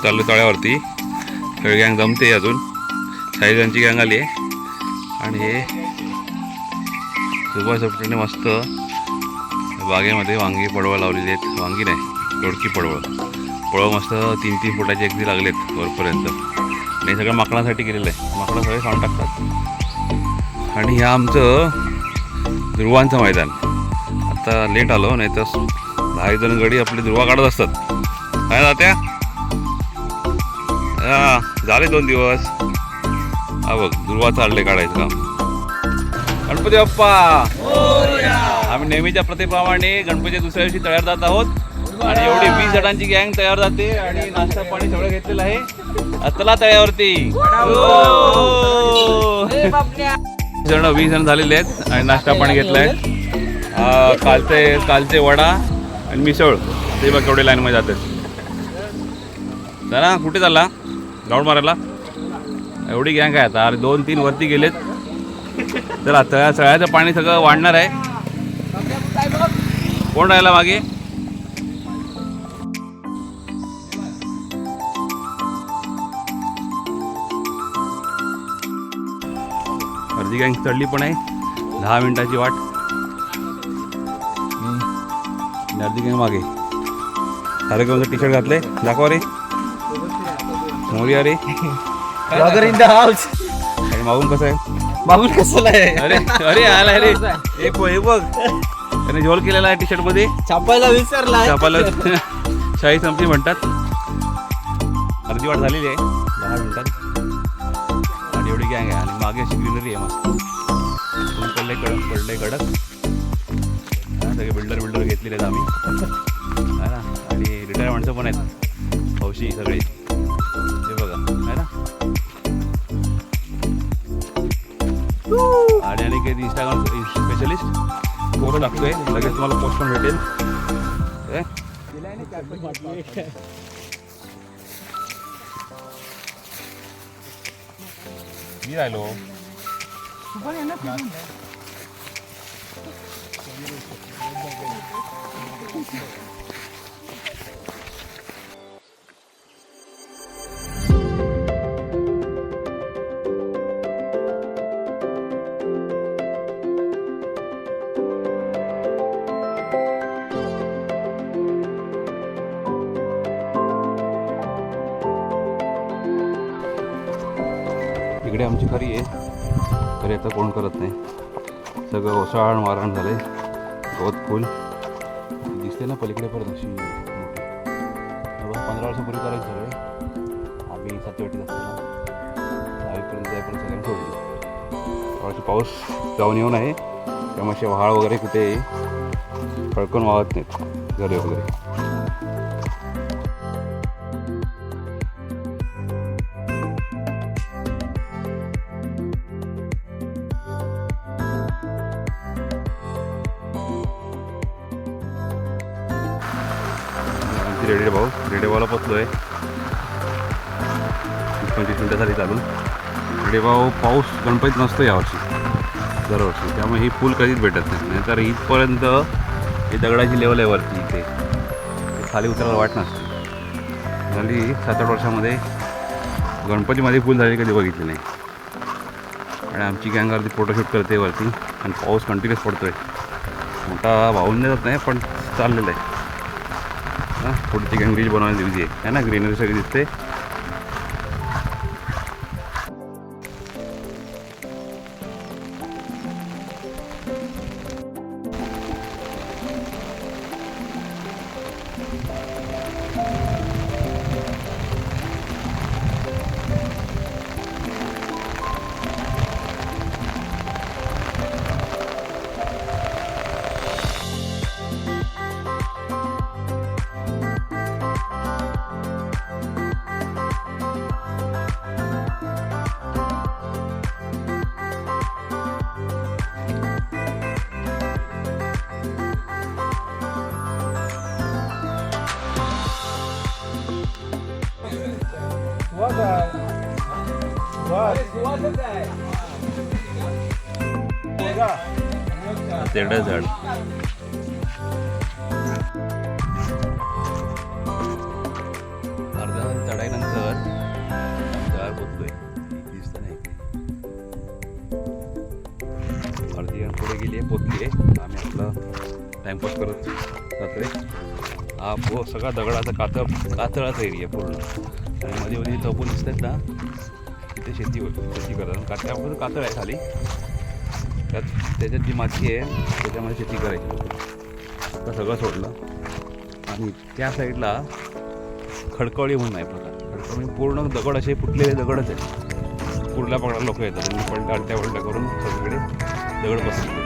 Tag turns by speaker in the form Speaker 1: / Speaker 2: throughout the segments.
Speaker 1: आम्ही चाललो तळ्यावरती. सगळी गँग जमते अजून. साईजांची गँग आली आहे. आणि हे सुभाष उपटने मस्त बागेमध्ये वांगी पडवळ लावलेली आहेत. वांगी नाही दोडकी पडवळ. पळव मस्त तीन तीन फुटाचे अगदी लागलेत वरपर्यंत. आणि सगळं माकडांसाठी केलेलं आहे. माकडं सगळे खाऊन टाकतात. आणि हे आमचं ध्रुवांचं मैदान. आता लेट आलो नाही तर दहा जण गडी आपली ध्रुवा काढत असतात. काय जात्या हा झाले दोन दिवस. हा बघ ध्रुवा चालले काढायचं काम. गणपती बाप्पा! आम्ही नेहमीच्या प्रथेप्रमाणे गणपतीच्या दुसऱ्या दिवशी तयार जात आहोत. आणि एवढी वीस जणांची गँग तयार जाते आणि नाश्ता पाणी सगळं घेतलेलं आहे. चला तळ्यावरती. हो. जण वीस जण झालेले आहेत आणि नाश्ता पाणी घेतलाय. कालचे कालचे वडा आणि मिसळ. ते बघ केवढे लाईनमध्ये जातात. जरा कुठे चालला? ग्राउंड मारायला. एवढी गँग आहे आता. अरे दोन तीन वरती गेलेत. तर आता सगळ्याचं पाणी सगळं वाढणार आहे. कोण राहिला मागे? अर्धी गँग चढली पण आहे. दहा मिनिटाची वाट. अर्धी गँग मागे. कार्यक्रमाचं टी शर्ट घातले दाखवा रे. मोरिया रे
Speaker 2: ब्लॉगर इन द हाऊस
Speaker 1: आणि मागून कसं आहे?
Speaker 2: मागून कसं आहे
Speaker 1: अरे अरे आला रे हे बघ हे बघ. त्याने झोल केलेला आहे टी शर्टमध्ये.
Speaker 2: छापायला विसरला
Speaker 1: छापाला शाही संपली म्हणतात. अर्धी वाट झालेली आहे. दहा मिनिटात. आणि एवढी गँग आहे. आणि मागे अशी ग्रीनरी आहे मस्त. ऊन पडले कडक पडले कडक. सगळे बिल्डर बिल्डर घेतलेले आहेत आम्ही. आणि रिटायर माणसं पण आहेत. हौशी सगळे. आणि आणि काही इंस्टाग्राम स्पेशलिस्ट पोस्ट टाकतोय लगेच तुम्हाला पोस्ट पण भेटेल हे? मी राहिलो इकडे आमची खरी आहे. तरी आता कोण करत नाही. सगळं ओषाळ वारण झालं आहे गवत फुल. दिसते ना पलीकडे परत अशी मोठी. पंधरा वर्षापूर्वी करायचं आहे आम्ही सातवीवाटीत असताना दहावीपर्यंत जायपर्यंत सगळ्यांनी सोडलं वर्षी पाऊस जाऊन येऊन आहे. त्यामुळे असे वगैरे कुठे फळकून वाहत नाहीत. घरे वगैरे. रेडे भाऊ रेडे भाऊला पोचलो आहे पंचवीस मिनटं झाली चालून. रेडे भाऊ पाऊस गणपतीत नसतो यावर्षी दरवर्षी. त्यामुळे ही पूल कधीच भेटत नाही. नाहीतर इथपर्यंत ही दगडाची लेवल आहे वरती इथे. खाली उतरायला वाट नसते. झाली सात आठ वर्षामध्ये. गणपतीमध्ये पूल झाली कधी बघितली नाही. आणि आमची गँग अर्धी फोटोशूट करते वरती. आणि पाऊस कंटिन्युअस पडतोय. मोठा वाहून जात नाही पण चाललेलं आहे. हां पुढची गँग ब्रिज बनवायला दिली आहे. ना? ग्रीनरी सगळी दिसते. तेवढं झाड. अर्धा चढाईनंतर तयार पोचतोय दिसत नाही. अर्धी पुढे गेली आहे पोचली आहे. आम्ही आपला टाइमपास करत जातोय. हा पो सगळा दगडाचा कातळ कातळाचा एरिया पूर्ण. आणि मध्ये मध्ये चौकून दिसतात ना तिथे शेती होती शेती करतात. कातळापासून कातळ आहे खाली. त्यात त्याच्यात जी माती आहे त्याच्यामध्ये शेती करायची. आता सगळं सोडलं. आणि त्या साईडला खडकवळी म्हणून आहे प्रकार. खडकवळी पूर्ण दगड असे फुटलेले दगडच आहेत. पुढल्या पकडा लोक येतात. त्यांनी पलटा अलट्या पलट्या करून सगळीकडे दगड बसले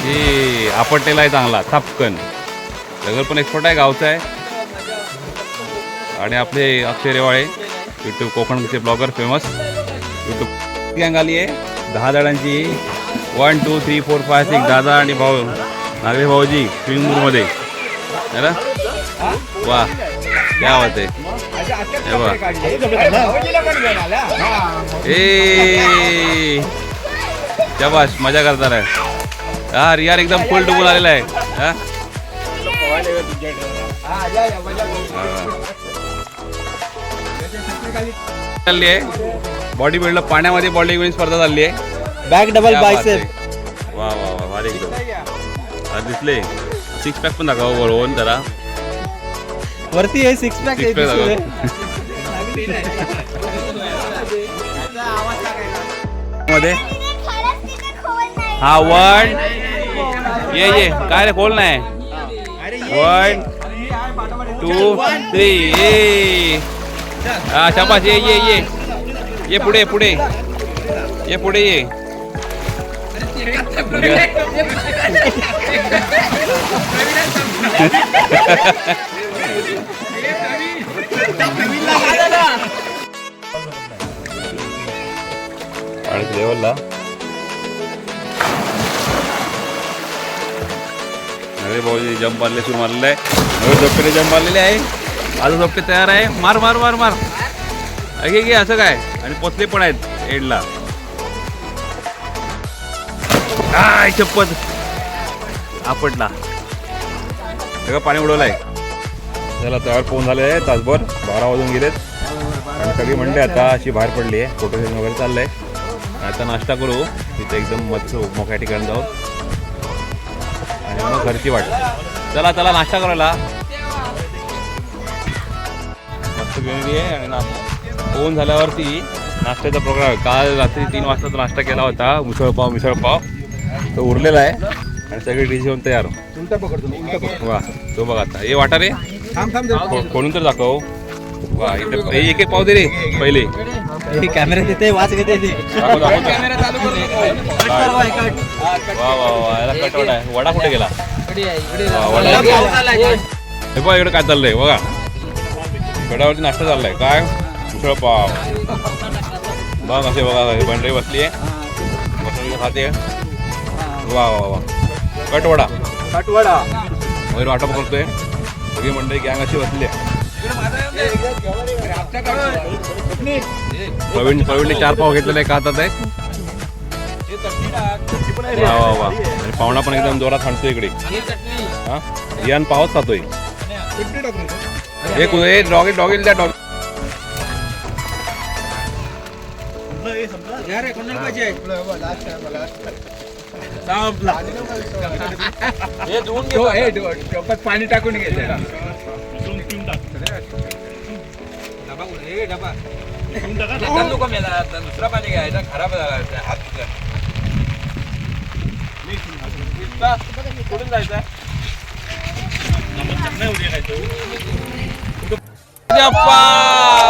Speaker 1: हे आपटलेला आहे चांगला. थापकन. दगड पण एक्सपर्ट आहे गावचा आहे. आणि आपले अक्षय रेवाळे यूट्यूब कोकणचे ब्लॉगर फेमस यूट्यूब गँग आली आहे. दहा जणांची. One two three four five six दादा आणि भाऊ. नागरे भाऊजी स्विमिंग पूलमध्ये है ना? वा क्या बात आहे. हे ए. शाबाश मजा करणार आहे हा यार एकदम फुल डुबून आलेला आहे. हा? चालली आहे बॉडी बिल्डर पाण्यामध्ये बॉडी बिल्डिंग स्पर्धा चालली आहे
Speaker 2: बॅक डबल
Speaker 1: क्या बात
Speaker 2: बायसेप
Speaker 1: आहे. वा वा वा भारी एकदम. हा, दिसले. सिक्स पॅक पण दाखवा बरोबर जरा.
Speaker 2: वरती आहे सिक्स पॅक
Speaker 1: Six pack दाखव. मध्ये. हा वन ये ये. काय रे खोल नाही. वन टू थ्री ये हा शाबास ये ये ये ये पुढे पुढे ये पुढे ये आणि लेवलला अरे भाऊजी जंप मारले सुरू मारलेलं आहे नवीन झोपटे जंप मारलेले आहे. आज झोपटे तयार आहे. मार मार मार मार. अगे गे असं काय? आणि पोचले पण आहेत एडला. काय चप्पल आपटला सगळं पाणी उडवलंय. त्याला तयार फोन झाले आहे तासभर. बारा वाजून गेलेत. आणि सगळी म्हणले आता अशी बाहेर पडली आहे. फोटो वगैरे चाललंय. आता नाश्ता करू. तिथे एकदम मस्त मोठ्या ठिकाणी जाऊ. मग घरची वाट. चला चला नाश्ता करायला. मस्त ग्रेनरी आहे आणि ना पोहून झाल्यावरती नाश्त्याचा प्रोग्राम आहे. काल रात्री तीन वाजता नाश्ता केला होता. मिसळपाव मिसळपाव तो उरलेला आहे. आणि सगळे डिश येऊन तयार. वा तो बघा आता. हे वाटा रे. खोलून तर दाखव. वा इथे हे एक एक पाव दे। रे पहिले
Speaker 2: कॅमेरा तिथे वाच घेते
Speaker 1: दाखव दाखव वा वा वा याला कटवडा आहे वडा कुठे गेला? वा, वडा हे बघा इकडे काय चाललंय बघा. गडावरती नाश्ता चाललाय. काय? मिसळ पाव. बघ असे बघा हे बंडरी बसली आहे बसून खाते. वा वा वा. कटवडा.
Speaker 2: कटवडा.
Speaker 1: वगैरे वाटप करतोय. सगळी मंडळी गँग अशी बसली आहे प्रवीण प्रवीणने चार पाव घेतलेले आहे का हातात आहे वा वा वा. आणि पाहुणा पण एकदम जोरात हाणतोय इकडे. हा? रियान पावच खातोय. हे डॉगी डॉगी द्या डॉग.
Speaker 3: पाणी टाकून दुसरा पाणी घ्यायचा खराब झाला हात कुठून जायचं
Speaker 1: जप्पा मोरया!